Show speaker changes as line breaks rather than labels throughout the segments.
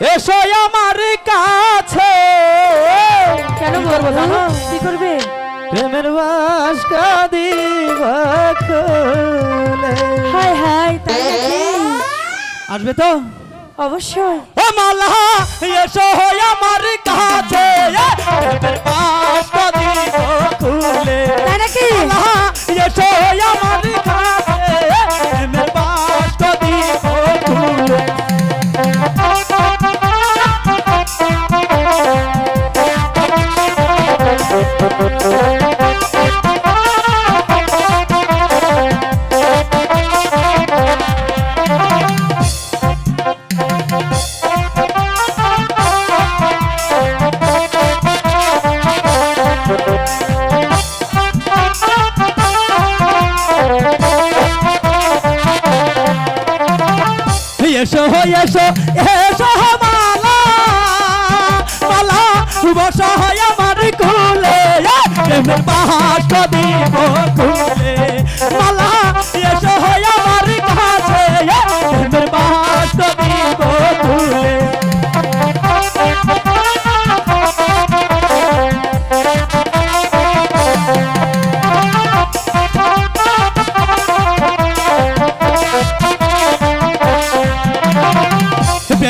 এসো আমার কাছে।
কেন করব জানো কি করবে?
প্রেমের বাসকা দিব খুলে
হাই হাই
আসবে তো?
অবশ্যই।
ও মালা এসো আমার কাছে। প্রেমের বাসকা দিব খুলে এসো আমার এসো এসো এসো মালা মালা বসো আমার কুলে। পাহাড় দিব কুলে।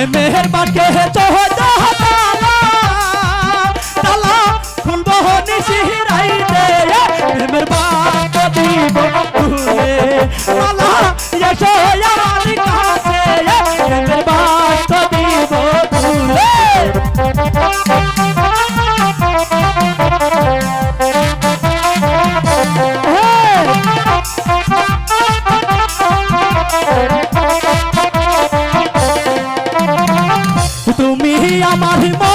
मेहर बाके है तो তুমি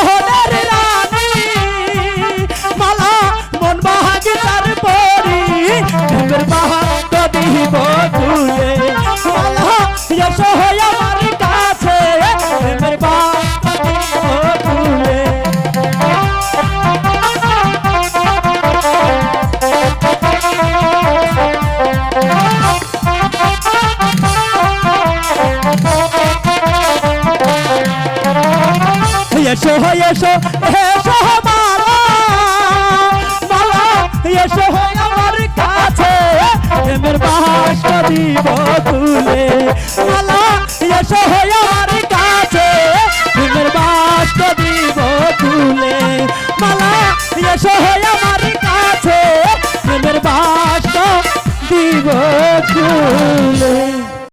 এসো এসো এসো মালা মালা এসো আমার কাছে। তুলে।